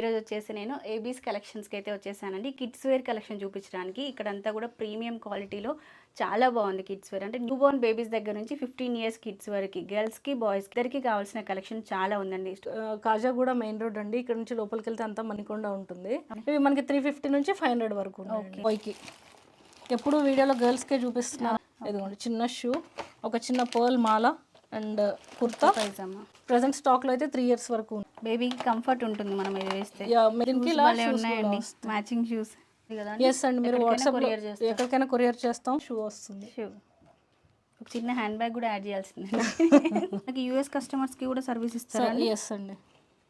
ఈరోజు వచ్చేసి నేను ఏబీస్ కలెక్షన్స్కి అయితే వచ్చేసానండి. కిడ్స్ వేర్ కలెక్షన్ చూపించడానికి ఇక్కడంతా కూడా ప్రీమియం క్వాలిటీలో చాలా బాగుంది కిడ్స్ వేర్ అంటే న్యూ బోర్న్ బేబీస్ దగ్గర నుంచి ఫిఫ్టీన్ ఇయర్స్ కిడ్స్ వరకు గర్ల్స్కి బాయ్స్ ఇద్దరికి కావాల్సిన కలెక్షన్ చాలా ఉందండి. కాజాగూడ మెయిన్ రోడ్ అండి. ఇక్కడ నుంచి లోపలికి వెళ్తే అంతా మణికొండ ఉంటుంది. ఇవి మనకి త్రీ ఫిఫ్టీ నుంచి ఫైవ్ హండ్రెడ్ వరకు బాయ్కి ఎప్పుడు వీడియోలో గర్ల్స్కే చూపిస్తున్నారు ఇదిగోండి చిన్న షూ ఒక చిన్న పర్ల్ మాల అండ్ కుర్తా. పైజామా ప్రజెంట్ స్టాక్లో అయితే త్రీ ఇయర్స్ వరకు బేబీకి కంఫర్ట్ ఉంటుంది మనం ఇది వేస్తే. భలే ఉన్నాయండి. మ్యాచింగ్ షూస్ ఎస్ అండి? మీరు వాట్సాప్ కొరియర్ చేస్తాం ఎక్కడికైనా కొరియర్ చేస్తాం షూ వస్తుంది. షూ ఒక చిన్న హ్యాండ్ బ్యాగ్ కూడా యాడ్ చేయాల్సింది. నాకు యూఎస్ కస్టమర్స్కి కూడా సర్వీస్ ఇస్తారా ఎస్ అండి.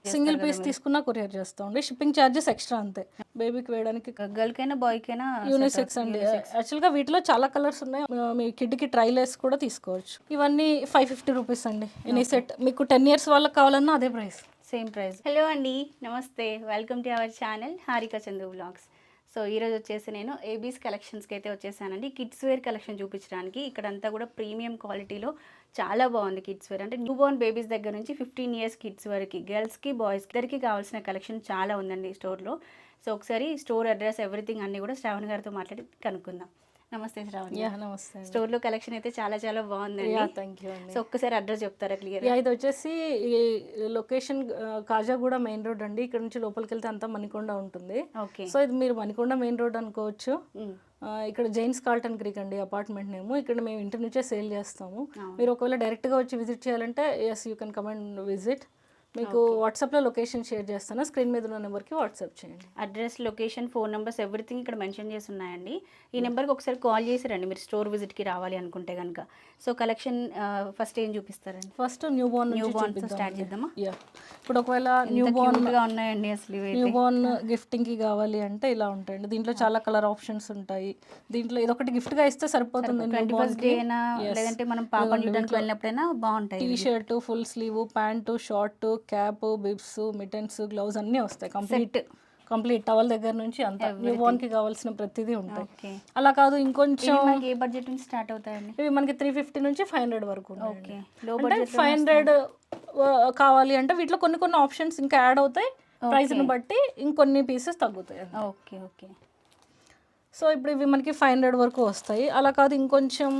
సింగిల్ పీస్ తీసుకున్నా కొరియర్ చేస్తాం అండి షిప్పింగ్ ఛార్జెస్ ఎక్స్ట్రా అంతే. బేబీకి వేయడానికి గర్ల్కైనా బాయ్కైనా యూనిసెక్స్ అండి. యాక్చువల్గా వీటిలో చాలా కలర్స్ ఉన్నాయి. మీ కిడ్కి ట్రైలర్స్ కూడా తీసుకోవచ్చు. ఇవన్నీ ఫైవ్ ఫిఫ్టీ రూపీస్ అండి. Any set. మీకు టెన్ ఇయర్స్ వాళ్ళకి కావాలన్నా అదే ప్రైస్. సేమ్ ప్రైస్ హలో అండి. నమస్తే. Welcome to our channel Harika Chandu blogs so ఈరోజు వచ్చేసి నేను ఏబీస్ కలెక్షన్స్కి అయితే వచ్చేసానండి. కిడ్స్ వేర్ కలెక్షన్ చూపించడానికి ఇక్కడంతా కూడా ప్రీమియం క్వాలిటీలో చాలా బాగుంది కిడ్స్ వేర్ అంటే న్యూ బోర్న్ బేబీస్ దగ్గర నుంచి ఫిఫ్టీన్ ఇయర్స్ కిడ్స్ వరకు గర్ల్స్కి బాయ్స్ ఇద్దరికి కావాల్సిన కలెక్షన్ చాలా ఉందండి స్టోర్లో సో ఒకసారి స్టోర్ అడ్రస్ ఎవ్రీథింగ్ అన్నీ కూడా శ్రావణ్ గారితో మాట్లాడి కనుక్కుందాం. నమస్తే శ్రావణ్. యా నమస్తే అండి. స్టోర్లో కలెక్షన్ అయితే చాలా చాలా బాగుందండి. థ్యాంక్ యూ సో ఒక్కసారి అడ్రస్ చెప్తారా క్లియర్ ఇది వచ్చేసి లొకేషన్ కాజాగూడ మెయిన్ రోడ్ అండి. ఇక్కడ నుంచి లోపలికి వెళ్తే అంతా మణికొండ ఉంటుంది. ఓకే. సో ఇది మీరు మణికొండ మెయిన్ రోడ్ అనుకోవచ్చు. ఇక్కడ జైన్స్ కాల్టన్ క్రీక్ అండి అపార్ట్మెంట్ నేము. ఇక్కడ మేము ఇంటి నుంచే సేల్ చేస్తాము. మీరు ఒకవేళ డైరెక్ట్గా వచ్చి విజిట్ చేయాలంటే yes you can come and visit మీకు వాట్సాప్లో లొకేషన్ షేర్ చేస్తాను. స్క్రీన్ మీద ఉన్న నెంబర్కి వాట్సాప్ చేయండి. Address location phone numbers everything ఇక్కడ మెన్షన్ చేసి ఉన్నాయండి ఈ నెంబర్కి ఒకసారి కాల్ చేసి రండి మీరు స్టోర్ విజిట్కి రావాలి అనుకుంటే కనుక సో కలెక్షన్ ఫస్ట్ ఏం చూపిస్తారండి? ఫస్ట్ న్యూ బోర్న్ న్యూ బార్న్తో స్టార్ట్ చేద్దామా? యా ఇప్పుడు ఒకవేళ న్యూ బోర్న్ క్యూట్గా ఉన్నాయండి అసలు న్యూ బోర్న్ గిఫ్టింగ్కి కావాలి అంటే ఇలా ఉంటాయండి. దీంట్లో చాలా కలర్ ఆప్షన్స్ ఉంటాయి. దీంట్లో ఇదొకటి గిఫ్ట్గా ఇస్తే సరిపోతుంది ట్వంటీ ఫస్ట్ డే అయినా లేదంటే మనం పాప వెళ్ళినప్పుడైనా బాగుంటాయి T shirt full sleeve pant short cap bibs mittens gloves అన్నీ వస్తాయి. కంప్లీట్ కంప్లీట్ టవల్ దగ్గర నుంచి అంత న్యూ బోర్న్కి కావాల్సిన ప్రతిదీ ఉంటాయి. అలా కాదు ఇంకొంచెం ఏ బడ్జెట్ నుంచి స్టార్ట్ అవుతాయండి? ఇవి మనకి త్రీ ఫిఫ్టీ నుంచి ఫైవ్ హండ్రెడ్ వరకు ఓకే ఫైవ్ హండ్రెడ్ కావాలి అంటే వీటిలో కొన్ని కొన్ని ఆప్షన్స్ ఇంకా యాడ్ అవుతాయి. ప్రైస్ని బట్టి ఇంకొన్ని పీసెస్ తగ్గుతాయి ఓకే ఓకే సో ఇప్పుడు ఇవి మనకి ఫైవ్ హండ్రెడ్ వరకు వస్తాయి. అలా కాదు ఇంకొంచెం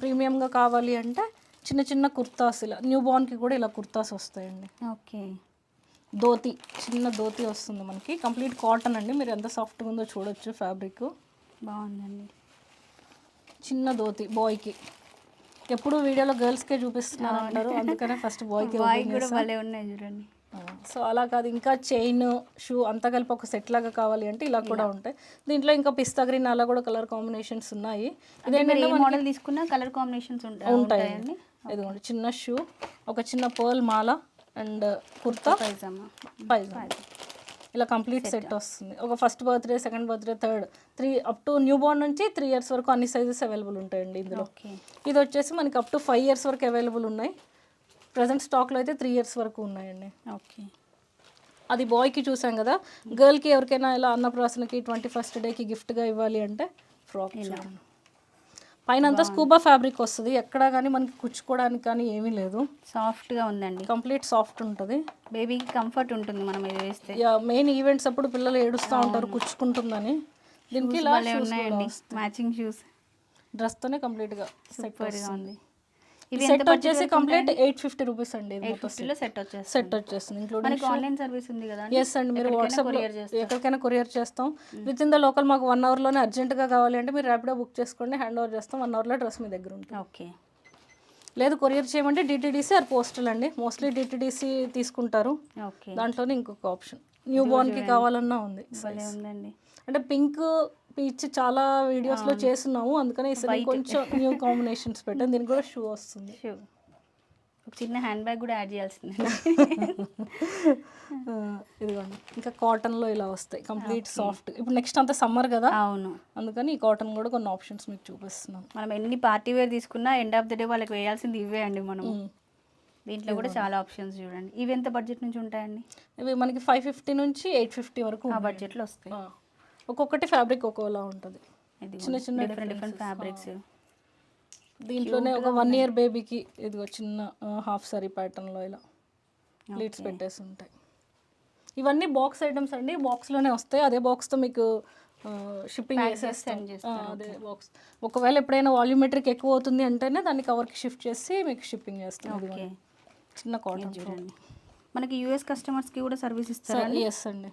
ప్రీమియంగా కావాలి అంటే చిన్న చిన్న కుర్తాస్ ఇలా న్యూ బార్న్కి కూడా ఇలా కుర్తాస్ వస్తాయండి. ఓకే. ధోతి చిన్న ధోతి వస్తుంది మనకి. కంప్లీట్ కాటన్ అండి. మీరు ఎంత సాఫ్ట్గా ఉందో చూడొచ్చు ఫ్యాబ్రిక్. బాగుందండి. చిన్న ధోతి బాయ్కి. ఎప్పుడు వీడియోలో గర్ల్స్కే చూపిస్తున్నారు అంటారు అందుకనే ఫస్ట్ బాయ్కి బాయ్ కూడా భలే ఉన్నాయి చూడండి. సో అలా కాదు ఇంకా చైన్ షూ అంతా కలిపి ఒక సెట్ లాగా కావాలి అంటే ఇలా కూడా ఉంటాయి. దీంట్లో ఇంకా పిస్తా గ్రీన్ అలా కూడా కలర్ కాంబినేషన్స్ ఉన్నాయి. ఏ మోడల్ తీసుకున్నా కలర్ కాంబినేషన్స్ ఉంటాయి ఉంటాయండి. ఇదిగోండి చిన్న షూ ఒక చిన్న పర్ల్ మాల అండ్ కుర్తా. పైజామా? పైజామా. ఇలా కంప్లీట్ సెట్ వస్తుంది. ఒక first birthday second birthday third three up to new born నుంచి త్రీ ఇయర్స్ వరకు అన్ని సైజెస్ అవైలబుల్ ఉంటాయండి ఇందులో. ఇది వచ్చేసి మనకి అప్ టు ఫైవ్ ఇయర్స్ వరకు అవైలబుల్ ఉన్నాయి. ప్రజెంట్ స్టాక్లో అయితే త్రీ ఇయర్స్ వరకు ఉన్నాయండి. ఓకే అది బాయ్కి చూసాం కదా గర్ల్కి ఎవరికైనా ఇలా అన్నప్రాసనకి ట్వంటీ ఫస్ట్ డేకి గిఫ్ట్గా ఇవ్వాలి అంటే ఫ్రాక్ పైన అంతా స్కూబా ఫ్యాబ్రిక్ వస్తుంది. ఎక్కడా కానీ మనకి కుచ్చుకోవడానికి కానీ ఏమీ లేదు. సాఫ్ట్గా ఉందండి. కంప్లీట్ సాఫ్ట్ ఉంటుంది. బేబీకి కంఫర్ట్ ఉంటుంది మనం ఇది వేస్తే. యా మెయిన్ ఈవెంట్స్ అప్పుడు పిల్లలు ఏడుస్తూ ఉంటారు కుచ్చుకుంటుందని. దీనికి ఇలా ఉన్నాయండి. మ్యాచింగ్ షూస్ డ్రెస్తోనే కంప్లీట్గా సెట్ ఉంది. సెట్ వచ్చేసి కంప్లీట్ ఎయిట్ ఫిఫ్టీ రూపీస్ అండి ఫిఫ్టీలో సెట్ వచ్చేస్తుంది. సెట్ వచ్చేస్తుంది. మనకి ఆన్లైన్ సర్వీస్ ఉంది కదా ఎస్ అండి మీరు వాట్సాప్ ఎక్కడికైనా కొరియర్ చేస్తాం. విత్ ఇన్ ద లోకల్ మాకు వన్ అవర్లోనే అర్జెంట్గా కావాలి అంటే మీరు ర్యాపిడో బుక్ చేసుకోండి హ్యాండ్ ఓవర్ చేస్తాం. వన్ అవర్లో డ్రెస్ మీ దగ్గర ఉంటుంది. ఓకే. లేదు కొరియర్ చేయమంటే డిటీడీసీ ఆర్ పోస్టల్ అండి. మోస్ట్లీ డిటీడీసీ తీసుకుంటారు. దాంట్లోనే ఇంకొక ఆప్షన్ న్యూ బోర్న్కి కావాలన్నా ఉంది ఉందండి. అంటే పింక్ పీచ్ చాలా వీడియోస్లో చేస్తున్నాము అందుకని ఈసారి కొంచెం న్యూ కాంబినేషన్స్ పెట్టాను. దీనికి కూడా షూ వస్తుంది. షూ ఒక చిన్న హ్యాండ్ బ్యాగ్ కూడా యాడ్ చేయాల్సింది. ఇదిగోండి. ఇంకా కాటన్లో ఇలా వస్తాయి. కంప్లీట్ సాఫ్ట్ ఇప్పుడు నెక్స్ట్ అంతా సమ్మర్ కదా? అవును. అందుకని ఈ కాటన్ కూడా కొన్ని ఆప్షన్స్ మీకు చూపిస్తున్నాను. మనం ఎన్ని పార్టీ వేర్ తీసుకున్నా ఎండ్ ఆఫ్ ద డే వాళ్ళకి వేయాల్సింది ఇవే అండి మనం దీంట్లో కూడా చాలా ఆప్షన్స్ చూడండి. ఇవి ఎంత బడ్జెట్ నుంచి ఉంటాయండి? ఇవి మనకి ఫైవ్ ఫిఫ్టీ నుంచి ఎయిట్ ఫిఫ్టీ వరకు ఆ. బడ్జెట్లో వస్తాయి. ఒక్కొక్కటి ఫ్యాబ్రిక్ ఒక్కోలా ఉంటుంది. చిన్న చిన్న డిఫరెంట్ డిఫరెంట్ ఫ్యాబ్రిక్స్ దీంట్లోనే ఒక వన్ ఇయర్ బేబీకి ఇదిగో చిన్న హాఫ్ సారీ ప్యాటర్న్లో ఇలా ప్లీట్స్ పెట్టేసి ఉంటాయి ఇవన్నీ బాక్స్ ఐటమ్స్ అండి. బాక్స్లోనే వస్తాయి. అదే బాక్స్తో మీకు షిప్పింగ్ చేసేస్తాం. అదే బాక్స్ ఒకవేళ ఎప్పుడైనా వాల్యూమెట్రిక్ ఎక్కువ అవుతుంది అంటేనే దాన్ని కవర్కి షిఫ్ట్ చేసి మీకు షిప్పింగ్ చేస్తాం. చిన్న కాటన్ చూడండి. మనకి యూఎస్ కస్టమర్స్కి కూడా సర్వీస్ ఇస్తారా ఎస్ అండి.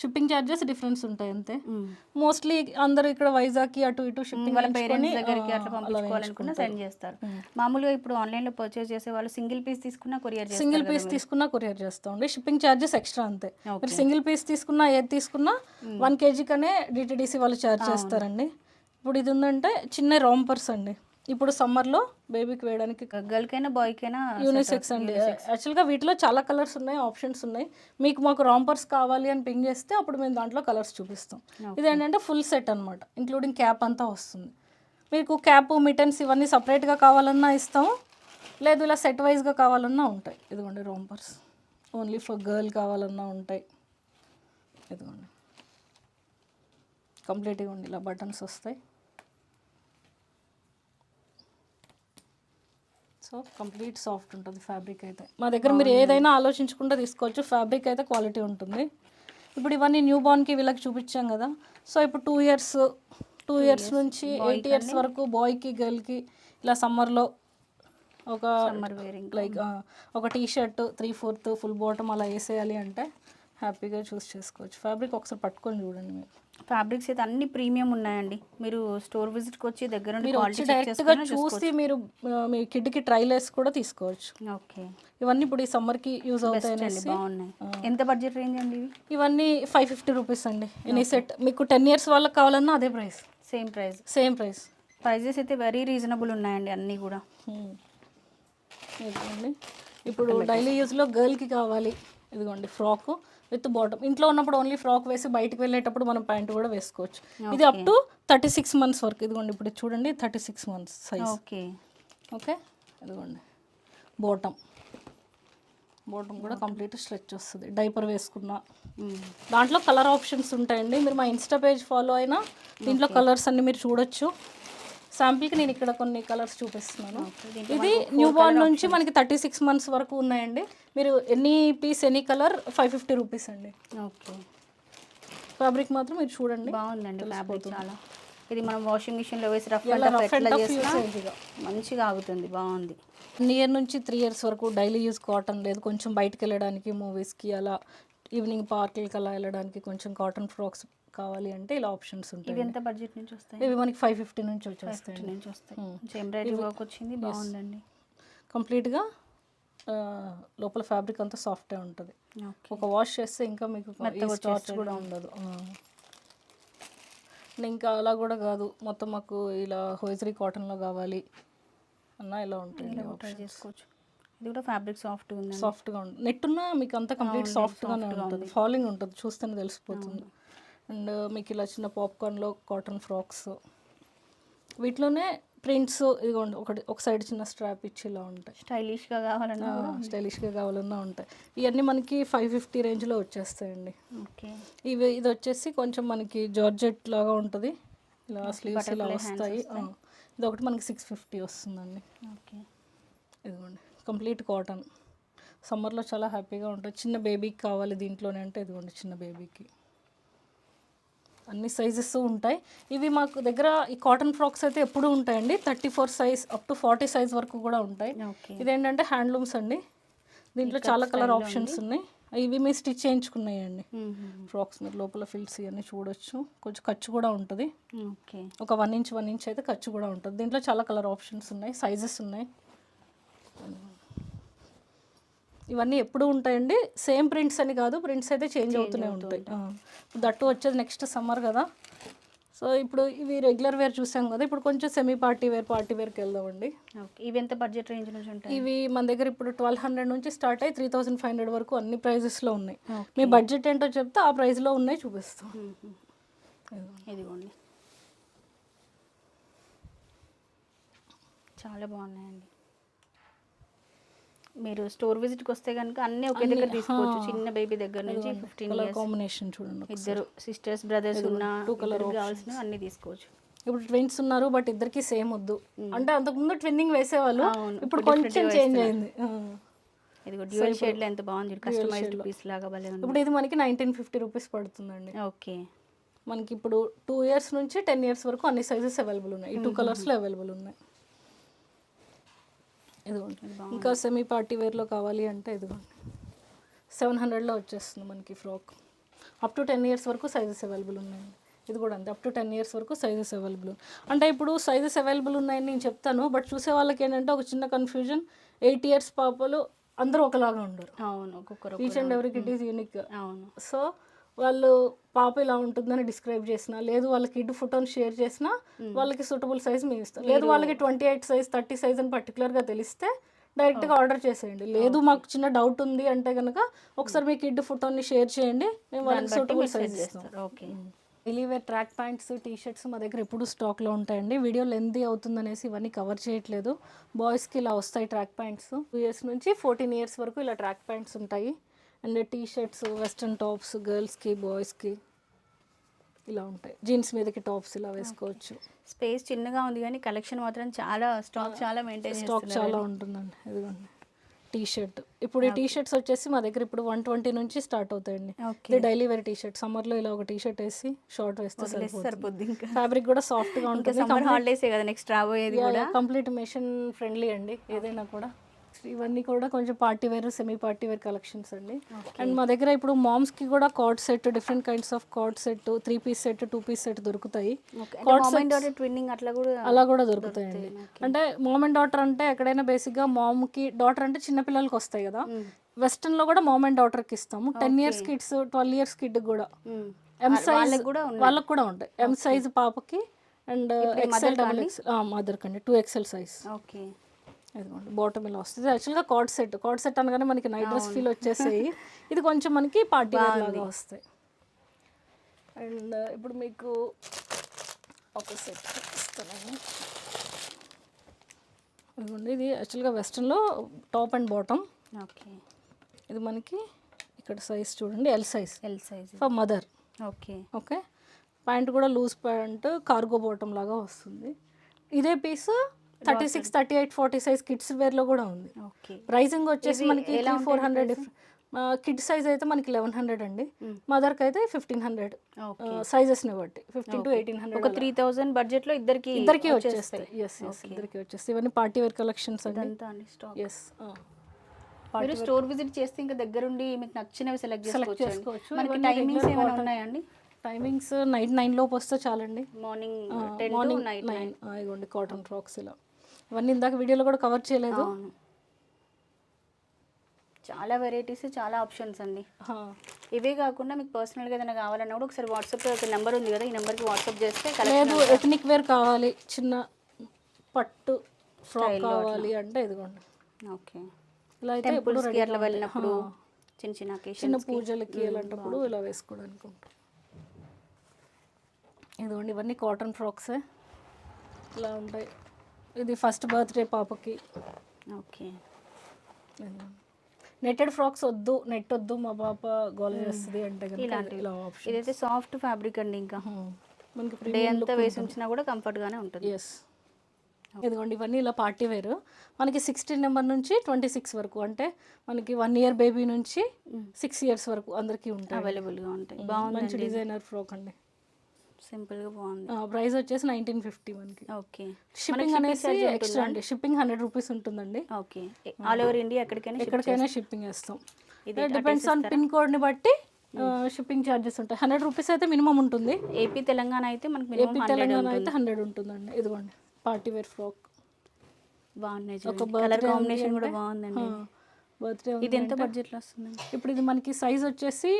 షిప్పింగ్ ఛార్జెస్ డిఫరెన్స్ ఉంటాయి అంతే. మోస్ట్లీ అందరూ ఇక్కడ వైజాగ్కి అటు ఇటు షిప్పింగ్ వాళ్ళ పేరెంట్స్ దగ్గరికి అట్లా పంపించుకోవాలనుకున్నా సెండ్ చేస్తారు. మామూలుగా ఇప్పుడు ఆన్లైన్లో పర్చేస్ చేసే వాళ్ళు సింగిల్ పీస్ తీసుకున్నా కొరియర్ సింగిల్ పీస్ తీసుకున్నా కొరియర్ చేస్తామండి షిప్పింగ్ ఛార్జెస్ ఎక్స్ట్రా అంతే. మీరు సింగిల్ పీస్ తీసుకున్నా ఏది తీసుకున్నా వన్ కేజీకనే డిటీడీసీ వాళ్ళు ఛార్జ్ చేస్తారండి. ఇప్పుడు ఇది ఉందంటే చిన్న రాంపర్స్ అండి. ఇప్పుడు సమ్మర్లో బేబీకి వేయడానికి గర్ల్కైనా బాయ్కైనా యూనిసెక్స్ అండి. యాక్చువల్గా వీటిలో చాలా కలర్స్ ఉన్నాయి ఆప్షన్స్ ఉన్నాయి. మీకు మాకు రాంపర్స్ కావాలి అని పింగ్ చేస్తే అప్పుడు మేము దాంట్లో కలర్స్ చూపిస్తాం. ఇది ఏంటంటే ఫుల్ సెట్ అనమాట ఇంక్లూడింగ్ క్యాప్ అంతా వస్తుంది. మీకు క్యాప్ మిటన్స్ ఇవన్నీ సపరేట్గా కావాలన్నా ఇస్తాం లేదు ఇలా సెట్ వైజ్గా కావాలన్నా ఉంటాయి. ఇదిగోండి రాంపర్స్ ఓన్లీ ఫర్ గర్ల్ కావాలన్నా ఉంటాయి. ఇదిగోండి. కంప్లీట్గా ఉండి ఇలా బటన్స్ వస్తాయి. సో కంప్లీట్ సాఫ్ట్ ఉంటుంది ఫ్యాబ్రిక్ అయితే. మా దగ్గర మీరు ఏదైనా ఆలోచించకుండా తీసుకోవచ్చు ఫ్యాబ్రిక్ అయితే క్వాలిటీ ఉంటుంది. ఇప్పుడు ఇవన్నీ న్యూ బార్న్కి వీళ్ళకి చూపించాం కదా. సో ఇప్పుడు టూ ఇయర్స్ టూ ఇయర్స్ నుంచి ఎయిట్ ఇయర్స్ వరకు బాయ్కి గర్ల్కి ఇలా సమ్మర్లో ఒక సమ్మర్ వేరింగ్ లైక్ ఒక T shirt three fourth full bottom అలా వేసేయాలి అంటే హ్యాపీగా చూస్ చేసుకోవచ్చు. ఫ్యాబ్రిక్ ఒకసారి పట్టుకొని చూడండి మీరు. ఫ్యాబ్రిక్స్ అయితే అన్ని ప్రీమియం ఉన్నాయండి. మీరు స్టోర్ విజిట్కి వచ్చి దగ్గర డైరెక్ట్గా చూసి మీరు మీ కిడ్కి ట్రైలర్స్ కూడా తీసుకోవచ్చు. ఓకే. ఇవన్నీ ఇప్పుడు ఈ సమ్మర్కి యూజ్ అవుతాయి బాగున్నాయి. ఎంత బడ్జెట్ రేంజ్ అండి ఇవి? ఇవన్నీ ఫైవ్ ఫిఫ్టీ రూపీస్ అండి. Any set. మీకు టెన్ ఇయర్స్ వాళ్ళకి కావాలన్నా అదే price. Same price same price prices అయితే వెరీ రీజనబుల్ ఉన్నాయండి అన్నీ కూడా. ఇప్పుడు డైలీ యూస్లో గర్ల్కి కావాలి. ఇదిగోండి ఫ్రాక్ విత్ బాటమ్. ఇంట్లో ఉన్నప్పుడు ఓన్లీ ఫ్రాక్ వేసి బయటికి వెళ్ళేటప్పుడు మనం ప్యాంట్ కూడా వేసుకోవచ్చు. ఇది up to thirty six months వరకు. ఇదిగోండి ఇప్పుడు చూడండి thirty six months size okay okay ఇదిగోండి. బాటమ్. బాటమ్ కూడా కంప్లీట్ స్ట్రెచ్ వస్తుంది. డైపర్ వేసుకున్నా. దాంట్లో కలర్ ఆప్షన్స్ ఉంటాయండి. మీరు మా ఇన్స్టా పేజ్ ఫాలో అయినా దీంట్లో కలర్స్ అన్ని మీరు చూడొచ్చు. శాంపిల్కి నేను ఇక్కడ కొన్ని కలర్స్ చూపిస్తున్నాను. ఇది న్యూ బార్న్ నుంచి మనకి థర్టీ సిక్స్ మంత్స్ వరకు ఉన్నాయండి. మీరు any piece any colour five fifty rupees అండి. ఓకే. ఫ్యాబ్రిక్ మాత్రం మీరు చూడండి. బాగుందండి ఫ్యాబ్రిక్ చాలా. ఇది మనం వాషింగ్ మిషన్లో వేసి రఫ్. మంచిగా ఆగుతుంది బాగుంది. వన్ ఇయర్ నుంచి త్రీ ఇయర్స్ వరకు డైలీ యూజ్ కాటన్ లేదు. కొంచెం బయటకు వెళ్ళడానికి మూవీస్కి అలా ఈవినింగ్ పార్క్లకి అలా వెళ్ళడానికి కొంచెం కాటన్ ఫ్రాక్స్ కావాలి అంటే ఇలా ఆప్షన్స్ ఉంటాయి. ఎంత బడ్జెట్ నుంచి వస్తాయి? ఇవి మనకి ఫైవ్ ఫిఫ్టీ నుంచి వచ్చేస్తాయి. నుంచి వస్తాయి. ఎంబ్రాయిడరీ వర్క్ వచ్చింది బాగుందండి. కంప్లీట్గా లోపల ఫ్యాబ్రిక్ అంతా సాఫ్టే ఉంటుంది. ఒక వాష్ చేస్తే ఇంకా మీకు స్టార్చ్ కూడా ఉండదు. ఆ. ఇంకా అలా కూడా కాదు. మొత్తం మాకు ఇలా హోయిజరీ కాటన్లో కావాలి అన్న ఇలా ఉంటుంది చేసుకోవచ్చు. ఇది కూడా ఫ్యాబ్రిక్ సాఫ్ట్ ఉందండి. సాఫ్ట్గా ఉంటుంది నెట్ ఉన్నా మీకు అంతా కంప్లీట్ సాఫ్ట్గానే ఉంటుంది. ఫాలింగ్ ఉంటుంది. చూస్తేనే తెలిసిపోతుంది. అండ్ మీకు ఇలా చిన్న పాప్కార్న్లో కాటన్ ఫ్రాక్స్. వీటిలోనే ప్రింట్స్ ఇదిగోండి ఒకటి ఒక సైడ్ చిన్న స్ట్రాప్ ఇచ్చి ఇలా ఉంటాయి. స్టైలిష్గా కావాలన్నా స్టైలిష్గా కావాలన్నా ఉంటాయి. ఇవన్నీ మనకి ఫైవ్ ఫిఫ్టీ రేంజ్లో వచ్చేస్తాయండి. ఓకే. ఇవి ఇది వచ్చేసి కొంచెం మనకి జార్జెట్ లాగా ఉంటుంది. ఇలా స్లీవ్స్ ఇలా వస్తాయి. ఇది ఒకటి మనకి సిక్స్ ఫిఫ్టీ వస్తుందండి. ఓకే. ఇదిగోండి కంప్లీట్ కాటన్. సమ్మర్లో చాలా హ్యాపీగా ఉంటుంది చిన్న బేబీకి కావాలి దీంట్లోనే అంటే ఇదిగోండి చిన్న బేబీకి. అన్ని సైజెస్ ఉంటాయి. ఇవి మాకు దగ్గర ఈ కాటన్ ఫ్రాక్స్ అయితే ఎప్పుడూ ఉంటాయండి. Thirty four size up to forty size వరకు కూడా ఉంటాయి. ఇదేంటంటే హ్యాండ్లూమ్స్ అండి. దీంట్లో చాలా కలర్ ఆప్షన్స్ ఉన్నాయి. ఇవి మేము స్టిచ్ చేయించుకున్నాయండి. ఫ్రాక్స్ మీరు లోపల ఫిల్స్ ఇవన్నీ చూడొచ్చు. కొంచెం ఖర్చు కూడా ఉంటుంది. ఓకే ఒక వన్ ఇంచ్ వన్ ఇంచ్ అయితే ఖర్చు కూడా ఉంటుంది. దీంట్లో చాలా కలర్ ఆప్షన్స్ ఉన్నాయి సైజెస్ ఉన్నాయి. ఇవన్నీ ఎప్పుడు ఉంటాయండి. సేమ్ ప్రింట్స్ అని కాదు ప్రింట్స్ అయితే చేంజ్ అవుతూనే ఉంటాయి. దట్టు వచ్చేది నెక్స్ట్ సమ్మర్ కదా. సో ఇప్పుడు ఇవి రెగ్యులర్ వేర్ చూసాం కదా ఇప్పుడు కొంచెం సెమీ పార్టీ వేర్ పార్టీ వేర్కి వెళ్దామండి. ఓకే ఇవి ఎంత బడ్జెట్ రేంజ్ నుంచి ఉంటాయి? ఇవి మన దగ్గర ఇప్పుడు ట్వెల్వ్ హండ్రెడ్ నుంచి స్టార్ట్ అయ్యి త్రీ థౌసండ్ ఫైవ్ హండ్రెడ్ వరకు అన్ని ప్రైజెస్లో ఉన్నాయి. మీ బడ్జెట్ ఏంటో చెప్తే ఆ ప్రైస్లో ఉన్నాయి చూపిస్తాం. ఇదిగోండి. చాలా బాగున్నాయండి. మీరు స్టోర్ విజిట్కి వస్తే కనుక అన్నీ ఒకే దగ్గర తీసుకోవచ్చు. చిన్న బేబీ దగ్గర నుంచి ఫిఫ్టీన్ కలర్ ఇయర్స్ కాంబినేషన్ చూడండి ఇద్దరు సిస్టర్స్ బ్రదర్స్ ఉన్న ఇద్దరికి కావాల్సినవి అన్నీ తీసుకోవచ్చు. ఇప్పుడు ట్విన్స్ ఉన్నారు బట్ ఇద్దరికి సేమ్ వద్దు. అంటే అంతకుముందు ట్విన్నింగ్ వేసేవాళ్ళు ఇప్పుడు కొంచెం చేంజ్ అయింది. ఇది డ్యూయల్ షేడ్లో ఎంత బాగుంది కస్టమైజ్డ్ పీస్ లాగా భలే ఉంది. ఇప్పుడు ఇది మనకి నైన్టీన్ ఫిఫ్టీ రూపీస్ పడుతుందండి. ఓకే. మనకి ఇప్పుడు టూ ఇయర్స్ నుంచి టెన్ ఇయర్స్ వరకు అన్ని సైజెస్ అవైలబుల్ ఉన్నాయి. ఈ టూ కలర్స్లో అవైలబుల్ ఉన్నాయి. ఇదిగోండి ఇంకా సెమీ పార్టీ వేర్లో కావాలి అంటే ఇదిగోండి సెవెన్ హండ్రెడ్లో వచ్చేస్తుంది మనకి frock up to ten years వరకు సైజెస్ అవైలబుల్ ఉన్నాయండి. ఇది కూడా అంతే. అప్ టు టెన్ ఇయర్స్ వరకు సైజెస్ అవైలబుల్ అంటే ఇప్పుడు సైజెస్ అవైలబుల్ ఉన్నాయని నేను చెప్తాను బట్ చూసే వాళ్ళకి ఏంటంటే ఒక చిన్న కన్ఫ్యూజన్ ఎయిట్ ఇయర్స్ పాపలు అందరూ ఒకలాగా ఉండరు. అవును ఒక్కొక్కరు each and every kit is unique అవును. సో వాళ్ళు పాప ఇలా ఉంటుందని డిస్క్రైబ్ చేసిన లేదు వాళ్ళ కిడ్ ఫోటోని షేర్ చేసిన వాళ్ళకి సూటబుల్ సైజ్ మేము ఇస్తాం లేదు వాళ్ళకి twenty eight size thirty size అని పర్టికులర్గా తెలిస్తే డైరెక్ట్గా ఆర్డర్ చేసేయండి. లేదు మాకు చిన్న డౌట్ ఉంది అంటే కనుక ఒకసారి మీ కిడ్ ఫోటోని షేర్ చేయండి మేము వాళ్ళకి సూటబుల్ సైజ్ ఇస్తాం okay. Daily wear track pants T shirts మా దగ్గర ఎప్పుడు స్టాక్లో ఉంటాయండి. వీడియో లెంతీ అవుతుందనేసి ఇవన్నీ కవర్ చేయట్లేదు. బాయ్స్కి ఇలా వస్తాయి ట్రాక్ ప్యాంట్స్. టూ ఇయర్స్ నుంచి ఫోర్టీన్ ఇయర్స్ వరకు ఇలా ట్రాక్ ప్యాంట్స్ ఉంటాయి. And T shirts western tops గర్ల్స్కి బాయ్స్కి ఇలా ఉంటాయి. జీన్స్ మీదకి టాప్స్ ఇలా వేసుకోవచ్చు. స్పేస్ చిన్నగా ఉంది కానీ కలెక్షన్ మాత్రం చాలా స్టాక్ చాలా మెయింటైన్ స్టాక్ చాలా ఉంటుందండి. ఇదిగోండి. టీ షర్ట్ ఇప్పుడు ఈ టీ షర్ట్స్ వచ్చేసి మా దగ్గర ఇప్పుడు వన్ ట్వంటీ నుంచి స్టార్ట్ అవుతాయండి. ఇది డైలీ వేర్ టీ షర్ట్ సమ్మర్లో ఇలా ఒక టీ షర్ట్ వేసి షార్ట్ వేస్తే సరిపోతుంది. ఇంకా. ఫ్యాబ్రిక్ కూడా సాఫ్ట్గా ఉంటుంది. సమ్మర్ హాలిడేసే కదా నెక్స్ట్ రాబోయేది కూడా. కంప్లీట్ మెషిన్ ఫ్రెండ్లీ అండి. ఏదైనా కూడా ఇవన్నీ కూడా కొంచెం party wear semi party wear collections అండి. అండ్ మా దగ్గర ఇప్పుడు మామ్స్కి కూడా co-ord set different kinds of co-ord set three piece set two piece set దొరుకుతాయి. ట్విన్నింగ్ అట్లా కూడా అలా కూడా దొరుకుతాయండి. అంటే మామ్ అండ్ డాటర్ అంటే ఎక్కడైనా బేసిక్గా మామ్కి డాటర్ అంటే చిన్న పిల్లలకి వస్తాయి కదా. వెస్టర్న్లో కూడా మామ్ అండ్ డాటర్కి ఇస్తాము. Ten years kids twelve years kid కూడా. ఎం సైజ్ వాళ్ళకి కూడా వాళ్ళకి కూడా ఉంటాయి. ఎం సైజ్ పాపకి and? XL double XL mother కండి. టూ ఎక్సెల్ సైజ్ ఓకే ఇదిగోండి బాటమ్ ఇలా వస్తుంది. యాక్చువల్గా కార్డ్ సెట్ కార్డ్ సెట్ అనగానే మనకి నైట్ డ్రెస్ ఫీల్ వచ్చేసాయి. ఇది కొంచెం మనకి పార్టీ వేర్ లాగా వస్తాయి. అండ్ ఇప్పుడు మీకు ఒక సెట్ ఇస్తాను ఇదిగోండి ఇది యాక్చువల్గా వెస్ట్రన్లో టాప్ అండ్ బాటమ్ ఓకే. ఇది మనకి ఇక్కడ సైజ్ చూడండి L size L size for mother okay. Okay pant కూడా లూజ్ ప్యాంట్ కార్గో బాటమ్ లాగా వస్తుంది. ఇదే piece thirty six thirty eight forty size kids వేర్లో కూడా ఉంది. ఓకే. ప్రైసింగ్ వచ్చేసి మనకి ఫోర్ హండ్రెడ్ కిడ్ సైజ్ అయితే మనకి లెవెన్ హండ్రెడ్ అండి. మదర్కి అయితే ఫిఫ్టీన్ హండ్రెడ్ ఓకే. సైజెస్ని బట్టి ఫిఫ్టీన్ టు ఎయిటీన్ హండ్రెడ్ ఒక త్రీ థౌజండ్ బడ్జెట్లో ఇద్దరికి ఇద్దరికి వచ్చేస్తాయి. ఎస్ ఎస్ ఇద్దరికి వచ్చేస్తాయి. ఇవన్నీ పార్టీ వేర్ కలెక్షన్స్ అండి. ఎస్ మీరు స్టోర్ విజిట్ చేస్తే ఇంకా దగ్గరుండి మీకు నచ్చినవి సెలెక్ట్ చేసుకోవచ్చు చేసుకోవచ్చు. మనకి టైమింగ్స్ ఏమైనా. ఉన్నాయండి? టైమింగ్స్ నైట్ నైన్ లోపు వస్తే చాలండి. మార్నింగ్ మార్నింగ్ నైట్ నైన్ ఇదిగోండి కాటన్ ఫ్రాక్స్ ఇలా. ఇవన్నీ ఇందాక వీడియోలో కూడా కవర్ చేయలేదు. చాలా వెరైటీస్ చాలా ఆప్షన్స్ అండి. ఇవే కాకుండా మీకు పర్సనల్గా ఏదైనా కావాలన్నా కూడా ఒకసారి వాట్సాప్ ఒక నెంబర్ ఉంది కదా ఈ నెంబర్కి వాట్సాప్ చేస్తే లేదు ఎథనిక్ వేర్ కావాలి చిన్న పట్టు ఫ్రాక్ కావాలి అంటే ఇదిగోండి. ఓకే. ఇలా అయితే టెంపుల్స్కి అట్లా వెళ్ళినప్పుడు చిన్న చిన్న చిన్న పూజలకి అలాంటప్పుడు ఇలా వేసుకోవడానికి ఉంటుంది ఇదిగోండి ఇవన్నీ కాటన్ ఫ్రాక్సే ఇలా ఉంటాయి. ఇది ఫస్ట్ బర్త్డే పాపకి. ఓకే. నెట్టెడ్ ఫ్రాక్స్ వద్దు నెట్ వద్దు మా పాప గోల చేస్తుంది అంటే. ఇలా ఆప్షన్ ఇదైతే సాఫ్ట్ ఫ్యాబ్రిక్ అండి ఇంకా. మనకి డే అంతా వేసి ఉంచినా కూడా కంఫర్ట్గానే ఉంటుంది. ఎస్ ఇదిగోండి ఇవన్నీ ఇలా పార్టీ వేర్ మనకి సిక్స్టీన్ నెంబర్ నుంచి ట్వంటీ సిక్స్ వరకు అంటే మనకి వన్ ఇయర్ బేబీ నుంచి సిక్స్ ఇయర్స్ వరకు అందరికీ ఉంటాయి. అవైలబుల్గా ఉంటాయి. మంచి బాగుందండి డిజైనర్ ఫ్రాక్ అండి. సింపుల్గా బాగుంది. ప్రైస్ వచ్చేసి నైన్టీన్ ఫిఫ్టీ మనకి. ఓకే. షిప్పింగ్ అనేసి ఎక్స్ట్రా అండి. షిప్పింగ్ హండ్రెడ్ రూపీస్ ఉంటుందండి. ఓకే. ఆల్ ఓవర్ ఇండియా ఎక్కడికైనా ఎక్కడికైనా షిప్పింగ్ వేస్తాం ఇది డిపెండ్స్ ఆన్ పిన్ కోడ్ని బట్టి షిప్పింగ్ ఛార్జెస్ ఉంటాయి. హండ్రెడ్ రూపీస్ అయితే మినిమం ఉంటుంది. ఏపీ తెలంగాణ అయితే మనకి మినిమం ఏపీ తెలంగాణ అయితే హండ్రెడ్ ఉంటుందండి. ఇదిగోండి. పార్టీ వేర్ ఫ్రాక్ బాగున్నాయి ఒక కలర్ కాంబినేషన్ కూడా బాగుందండి. బర్త్డే ఇది ఎంత బడ్జెట్లో వస్తుందండి ఇప్పుడు ఇది మనకి సైజ్ వచ్చేసి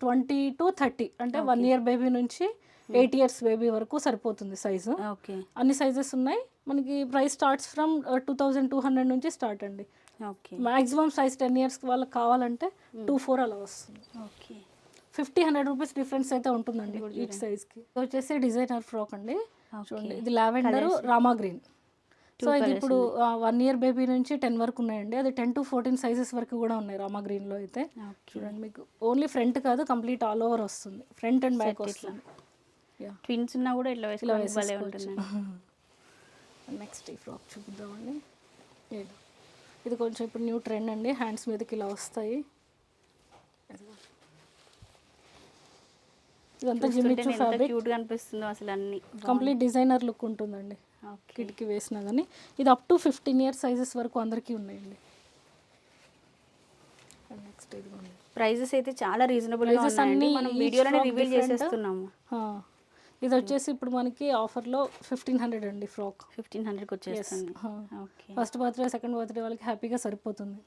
ట్వంటీ టు థర్టీ అంటే వన్ ఇయర్ బేబీ నుంచి ఎయిట్ ఇయర్స్ బేబీ వరకు సరిపోతుంది సైజు. ఓకే. అన్ని సైజెస్ ఉన్నాయి. మనకి price starts from two thousand two hundred నుంచి స్టార్ట్ అండి. Okay. Maximum size ten years వాళ్ళకి కావాలంటే టూ ఫోర్ అలా వస్తుంది. Okay. Fifty hundred rupees difference అయితే ఉంటుందండి ఈచ్ సైజ్కి. వచ్చేసి డిజైనర్ ఫ్రాక్ అండి. చూడండి ఇది లావెండర్ రామా గ్రీన్. సో ఇది ఇప్పుడు వన్ ఇయర్ బేబీ నుంచి టెన్ వరకు ఉన్నాయండి. అది టెన్ టు ఫోర్టీన్ సైజెస్ వరకు కూడా ఉన్నాయి రామా గ్రీన్లో అయితే. చూడండి మీకు ఓన్లీ ఫ్రంట్ కాదు కంప్లీట్ ఆల్ ఓవర్ వస్తుంది. ఫ్రంట్ అండ్ బ్యాక్ వస్తుంది. ట్విన్స్ ఉన్నా కూడా ఇట్లా వేసుకోవడానికి భలే ఉంటుందండి. నెక్స్ట్ ఈ ఫ్రాక్ చూపిద్దామండి. ఇది ఇది కొంచెం ఇప్పుడు న్యూ ట్రెండ్ అండి. హ్యాండ్స్ మీదకి ఇలా వస్తాయి. ఇదంతా జిమ్మిచ్చు ఫ్యాబ్రిక్ క్యూట్గా అనిపిస్తుందో అసలు అన్ని. కంప్లీట్ డిజైనర్ లుక్ ఉంటుందండి. కిటికీ వేసినా కానీ ఇది up to fifteen years sizes వరకు అందరికీ ఉన్నాయండి. నెక్స్ట్ ప్రైజెస్ అయితే చాలా రీజనబుల్ ఉన్నాయండి. అన్ని మనం వీడియోలోనే రివీల్. చేసేస్తున్నాము. ఇది వచ్చేసి ఇప్పుడు మనకి ఆఫర్లో ఫిఫ్టీన్ హండ్రెడ్ అండి ఫ్రాక్. ఫిఫ్టీన్ హండ్రెడ్కి వచ్చేస్తుంది. ఫస్ట్ బర్త్డే సెకండ్ బర్త్డే వాళ్ళకి హ్యాపీగా సరిపోతుంది.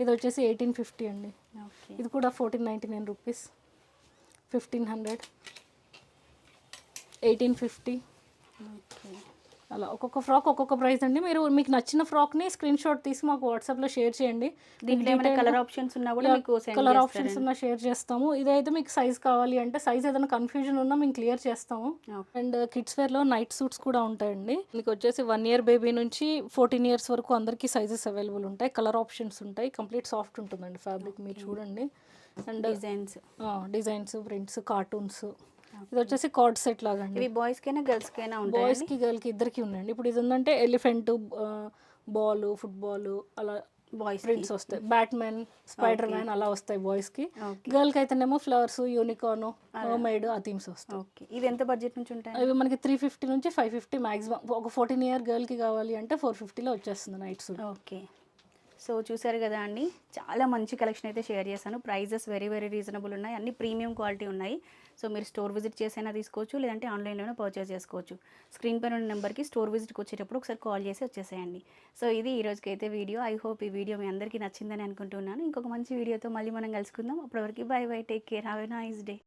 ఇది వచ్చేసి ఎయిటీన్ ఫిఫ్టీ అండి. ఇది కూడా fourteen ninety nine rupees fifteen hundred eighteen fifty okay. అలా. ఒక్కొక్క ఫ్రాక్ ఒక్కొక్క ప్రైస్ అండి. మీరు మీకు నచ్చిన ఫ్రాక్ని స్క్రీన్ షాట్ తీసి మాకు వాట్సాప్లో షేర్ చేయండి. కలర్ ఆప్షన్స్ ఉన్నా కూడా మీకు కలర్ ఆప్షన్స్ ఉన్న షేర్ చేస్తాము. ఇదైతే మీకు సైజ్ కావాలి అంటే సైజ్ ఏదైనా కన్ఫ్యూజన్ ఉన్నా మేము క్లియర్ చేస్తాము. అండ్ కిడ్స్ వేర్లో నైట్ సూట్స్ కూడా ఉంటాయండి. మీకు వచ్చేసి వన్ ఇయర్ బేబీ నుంచి ఫోర్టీన్ ఇయర్స్ వరకు అందరికీ సైజెస్ అవైలబుల్ ఉంటాయి. కలర్ ఆప్షన్స్ ఉంటాయి. కంప్లీట్ సాఫ్ట్ ఉంటుందండి ఫ్యాబ్రిక్ మీరు చూడండి. And designs designs prints cartoons ఇది వచ్చేసి కార్డ్ సెట్ లాగా అండి ఇవి బాయ్స్ కైనా గర్ల్స్ కైనా ఉంటాయి బాయ్స్కి గర్ల్కి ఇద్దరికి ఉన్నాయండి ఇప్పుడు ఇది ఉందంటే ఎలిఫెంట్ బాల్ ఫుట్బాల్ అలా బాయ్స్ ప్రింట్స్ వస్తాయి. బ్యాట్మెన్ స్పైడర్ మ్యాన్ అలా వస్తాయి బాయ్స్కి ఓకే గర్ల్కి అయితేనేమో ఫ్లవర్స్ యూనికార్న్ మేడ్ ఆ థీమ్స్ వస్తాయి. ఓకే ఇవి ఎంత బడ్జెట్ నుంచి ఉంటాయి అవి మనకి త్రీ ఫిఫ్టీ నుంచి ఫైవ్ ఫిఫ్టీ మాక్సిమం ఒక ఫోర్టీన్ ఇయర్ గర్ల్కి కావాలి అంటే ఫోర్ ఫిఫ్టీలో వచ్చేస్తుంది నైట్ సూట్ ఓకే సో చూసారు కదా అండి? చాలా మంచి కలెక్షన్ అయితే షేర్ చేశాను. ప్రైజెస్ వెరీ వెరీ రీజనబుల్ ఉన్నాయి. అన్ని ప్రీమియం క్వాలిటీ ఉన్నాయి. సో మీరు స్టోర్ విజిట్ చేసైనా తీసుకోవచ్చు లేదంటే ఆన్లైన్లోనే పర్చేస్ చేసుకోవచ్చు. స్క్రీన్ పైన ఉన్న నెంబర్కి స్టోర్ విజిట్కి వచ్చేటప్పుడు ఒకసారి కాల్ చేసి వచ్చేసేయండి. సో ఇది ఈ రోజుకి అయితే వీడియో. ఐ హోప్ ఈ వీడియో మీ అందరికీ నచ్చిందని అనుకుంటున్నాను. ఇంకొక మంచి వీడియోతో మళ్ళీ మనం కలుసుకుందాం. అప్పటివరకు bye bye take care have a nice day.